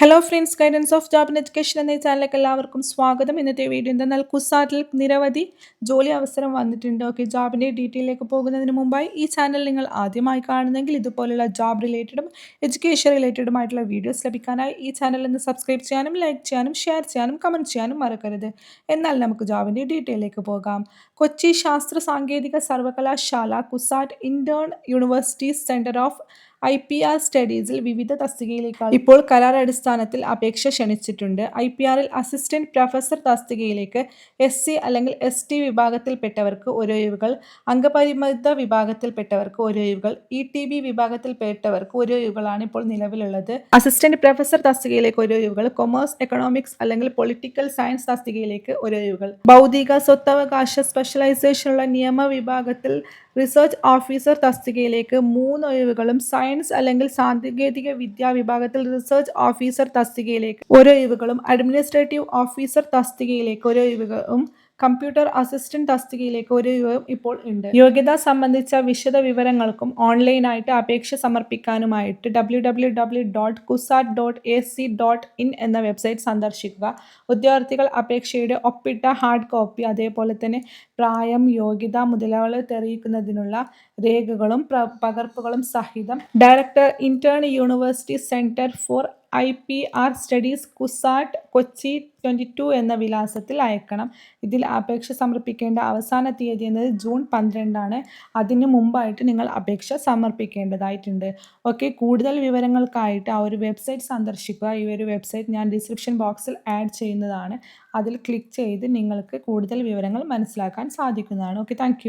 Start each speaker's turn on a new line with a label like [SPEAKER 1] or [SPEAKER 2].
[SPEAKER 1] Hello friends guidance of job and education എന്ന ചാനലിലേക്ക് എല്ലാവർക്കും സ്വാഗതം. ഇന്നത്തെ വീഡിയോ എന്തെന്നാൽ കുസാറ്റിൽ നിരവധി ജോലി അവസരം വന്നിട്ടുണ്ട്. ഓക്കെ ജോബിന്റെ ഡീറ്റെയിലേക്ക് പോകുന്നതിന് മുമ്പായി ഈ ചാനൽ നിങ്ങൾ ആദ്യമായി കാണുന്നെങ്കിൽ ഇതുപോലുള്ള ജോബ് റിലേറ്റഡും എഡ്യൂക്കേഷൻ റിലേറ്റഡുമായിട്ടുള്ള വീഡിയോസ് ലഭിക്കാനായി ഈ ചാനൽ ഒന്ന് സബ്സ്ക്രൈബ് ചെയ്യാനും ലൈക്ക് ചെയ്യാനും ഷെയർ ചെയ്യാനും കമന്റ് ചെയ്യാനും മറക്കരുത്. എന്നാൽ നമുക്ക് ജോബിന്റെ ഡീറ്റെയിലേക്ക് പോകാം. കൊച്ചി ശാസ്ത്ര സാങ്കേതിക സർവകലാശാല CUSAT intern university centre of I P R സ്റ്റഡീസിൽ വിവിധ തസ്തികയിലേക്കാണ് ഇപ്പോൾ കരാർ അടിസ്ഥാനത്തിൽ അപേക്ഷ ക്ഷണിച്ചിട്ടുണ്ട്. ഐ പി ആറിൽ അസിസ്റ്റന്റ് പ്രൊഫസർ തസ്തികയിലേക്ക് എസ് സി അല്ലെങ്കിൽ എസ് ടി വിഭാഗത്തിൽപ്പെട്ടവർക്ക് ഒരൊഴിവുകൾ അംഗപരിമിത വിഭാഗത്തിൽപ്പെട്ടവർക്ക് ഒരൊഴിവുകൾ ഇ ടി ബി വിഭാഗത്തിൽപ്പെട്ടവർക്ക് ഒരൊഴിവുകളാണ് ഇപ്പോൾ നിലവിലുള്ളത്. അസിസ്റ്റന്റ് പ്രൊഫസർ തസ്തികയിലേക്ക് ഒരൊഴിവുകൾ കൊമേഴ്സ് എക്കണോമിക്സ് അല്ലെങ്കിൽ പൊളിറ്റിക്കൽ സയൻസ് തസ്തികയിലേക്ക് ഒരൊഴിവുകൾ. ഭൗതിക സ്വത്തവകാശ സ്പെഷ്യലൈസേഷനുള്ള നിയമ വിഭാഗത്തിൽ റിസർച്ച് ഓഫീസർ തസ്തികയിലേക്ക് മൂന്ന് ഒഴിവുകളും സയൻസ് അല്ലെങ്കിൽ സാങ്കേതിക വിദ്യാ വിഭാഗത്തിൽ റിസർച്ച് ഓഫീസർ തസ്തികയിലേക്ക് ഒരു ഒഴിവുകളും അഡ്മിനിസ്ട്രേറ്റീവ് ഓഫീസർ തസ്തികയിലേക്ക് ഒരു ഒഴിവുകളും കമ്പ്യൂട്ടർ അസിസ്റ്റന്റ് തസ്തികയിലേക്ക് ഒരു യുവം ഇപ്പോൾ ഉണ്ട്. യോഗ്യത സംബന്ധിച്ച വിശദ വിവരങ്ങൾക്കും ഓൺലൈനായിട്ട് അപേക്ഷ സമർപ്പിക്കാനുമായിട്ട് W W W dot CUSAT dot A C dot in എന്ന വെബ്സൈറ്റ് സന്ദർശിക്കുക. ഉദ്യോഗാർത്ഥികൾ അപേക്ഷയുടെ ഒപ്പിട്ട ഹാർഡ് കോപ്പി അതേപോലെ തന്നെ പ്രായം യോഗ്യത മുതലാളി തെളിയിക്കുന്നതിനുള്ള രേഖകളും പകർപ്പുകളും സഹിതം director intern university centre for I P R studies CUSAT Kochi twenty two എന്ന വിലാസത്തിൽ അയക്കണം. ഇതിൽ അപേക്ഷ സമർപ്പിക്കേണ്ട അവസാന തീയതി എന്നത് ജൂൺ പന്ത്രണ്ടാണ്. അതിന് മുമ്പായിട്ട് നിങ്ങൾ അപേക്ഷ സമർപ്പിക്കേണ്ടതായിട്ടുണ്ട്. ഓക്കെ കൂടുതൽ വിവരങ്ങൾക്കായിട്ട് ആ ഒരു വെബ്സൈറ്റ് സന്ദർശിക്കുക. ഈ ഒരു വെബ്സൈറ്റ് ഞാൻ ഡിസ്ക്രിപ്ഷൻ ബോക്സിൽ ആഡ് ചെയ്യുന്നതാണ്. അതിൽ ക്ലിക്ക് ചെയ്ത് നിങ്ങൾക്ക് കൂടുതൽ വിവരങ്ങൾ മനസ്സിലാക്കാൻ സാധിക്കുന്നതാണ്. Okay thank